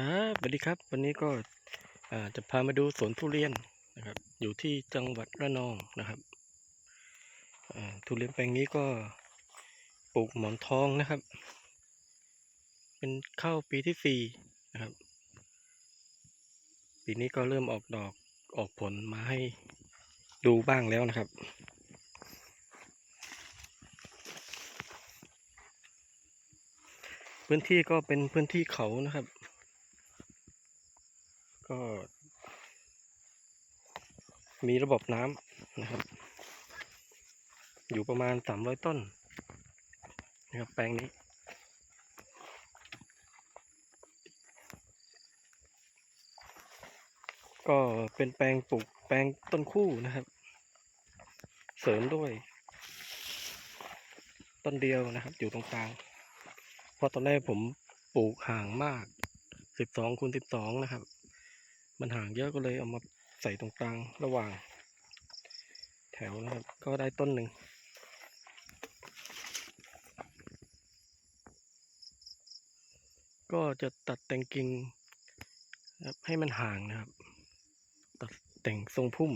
ครับสวัสดีครับ วันนี้ก็จะพามาดูสวนทุเรียนนะครับ อยู่ที่จังหวัดระนองนะครับทุเรียนแปลงนี้ก็ปลูกหมอนทองนะครับ เป็นเข้าปีที่สี่นะครับ ปีนี้ก็เริ่มออกดอกออกผลมาให้ดูบ้างแล้วนะครับพื้นที่ก็เป็นพื้นที่เขานะครับ ก็มีระบบน้ำนะครับ อยู่ประมาณสามร้อยต้นนะครับแปลงนี้ ก็เป็นแปลงปลูกแปลงต้นคู่นะครับ เสริมด้วย ต้นเดียวนะครับ อยู่ตรงกลาง เพราะตอนแรกผมปลูกห่างมากสิบสองคูณสิบสองนะครับ มันห่างเยอะก็เลยเอามาใส่ตรงกลางระหว่าง แถวนะครับ ก็ได้ต้นหนึ่งก็จะตัดแต่งกิ่งนะครับให้มันห่างนะครับ ตัดแต่งทรงพุ่ม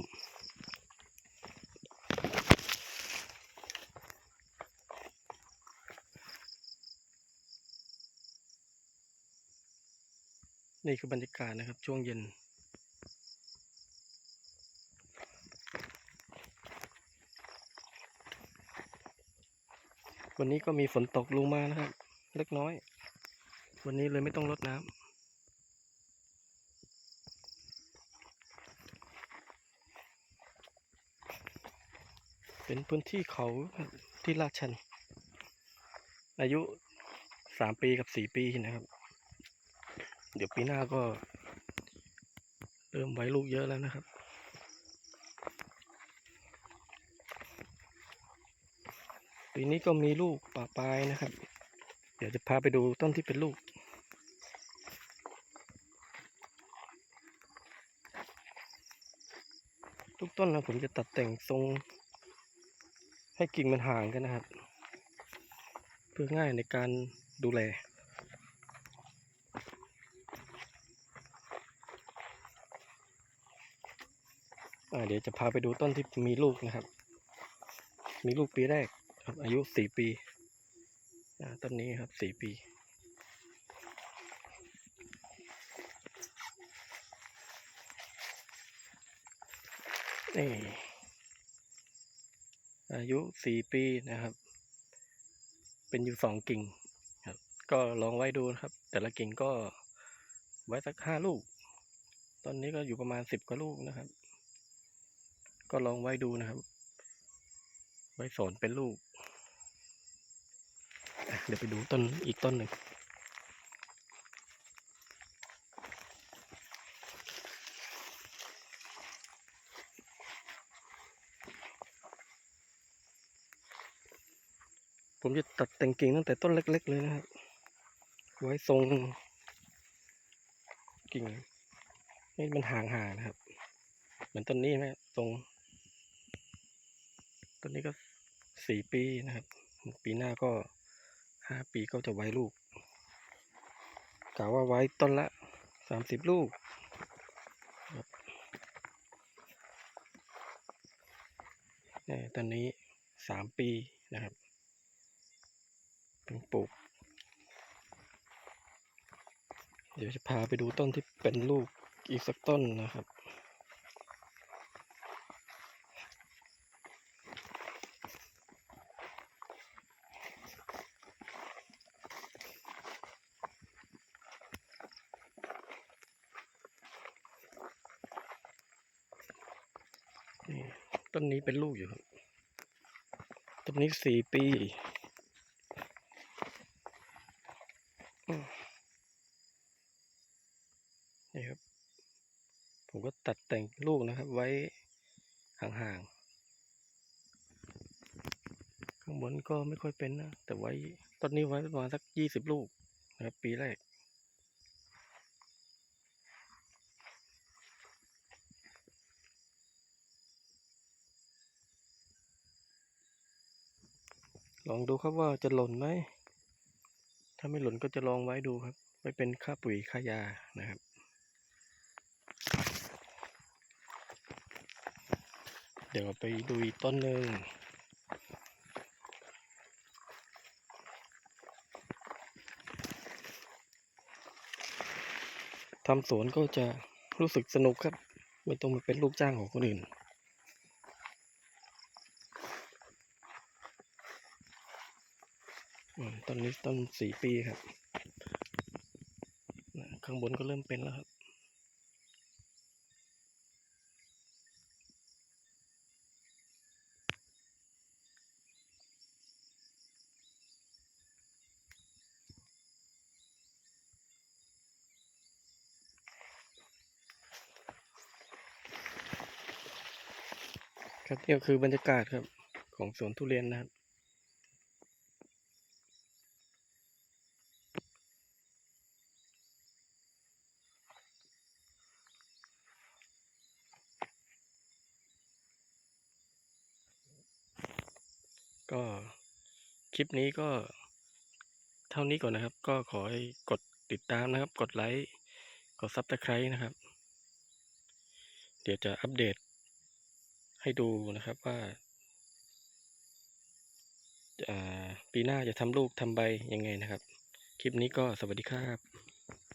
นี่คือบรรยากาศนะครับช่วงเย็น วันนี้ก็มีฝนตกลงมานะครับ เล็กน้อย วันนี้เลยไม่ต้องรดน้ำเป็นพื้นที่เขาที่ลาดชัน อายุสามปีกับสี่ปีนะครับ เดี๋ยวปีหน้าก็ เริ่มไว้ลูกเยอะแล้วนะครับ ปีนี้ก็มีลูกป่าปลายนะครับ เดี๋ยวจะพาไปดูต้นที่เป็นลูก ทุกต้นนะผมจะตัดแต่งทรง ให้กิ่งมันห่างกันนะครับ เพื่อง่ายในการดูแลเดี๋ยวจะพาไปดูต้นที่มีลูกนะครับ มีลูกปีแรก ครับ อายุสี่ปีต้นนี้ครับสี่ปีนี่อายุสี่ปีนะครับ เป็นอยู่สองกิ่งครับ ก็ลองไว้ดูนะครับ แต่ละกิ่งก็ไว้สักห้าลูก ตอนนี้ก็อยู่ประมาณสิบกว่าลูกนะครับ ก็ลองไว้ดูนะครับ ไว้สอนเป็นลูก เดี๋ยวไปดูต้นอีกต้นหนึ่งผมจะตัดแต่งกิ่งตั้งแต่ต้นเล็ก ๆ เลยนะครับ ไว้ทรง กิ่งให้มันห่างๆนะครับ เหมือนต้นนี้ไหมตรงต้นนี้ก็สี่ปีนะครับ ปีหน้าก็ ห้าปีก็จะไว้ลูกกะว่าไว้ต้นละสามสิบลูก นี่ต้นนี้สามปีนะครับเพิ่งปลูก เดี๋ยวจะพาไปดูต้นที่เป็นลูกอีกสักต้นนะครับ ต้นนี้เป็นลูกอยู่ครับ ต้นนี้สี่ปีนี่ครับ ผมก็ตัดแต่งลูกนะครับ ไว้ห่างๆ ข้างบนก็ไม่ค่อยเป็นนะ แต่ไว้ต้นนี้ไว้ประมาณสักยี่สิบลูกนะครับ ปีแรก ลองดูครับว่าจะหล่นไหม ถ้าไม่หล่นก็จะลองไว้ดูครับไปเป็นค่าปุ๋ยค่ายานะครับเดี๋ยวไปดูอีกต้นหนึ่ง ทำสวนก็จะรู้สึกสนุกครับ ไม่ต้องมาเป็นลูกจ้างของคนอื่น อืม ต้นนี้ต้นสี่ปีครับ ข้างบนก็เริ่มเป็นแล้วครับครับนี่ก็คือบรรยากาศครับของสวนทุเรียนนะครับ ก็คลิปนี้ก็เท่านี้ก่อนนะครับ ก็ขอให้กดติดตามนะครับ กดไลค์กดซับสไครต์นะครับ เดี๋ยวจะอัปเดตให้ดูนะครับว่าอ่าปีหน้าจะทำลูกทำใบยังไงนะครับ คลิปนี้ก็สวัสดีครับ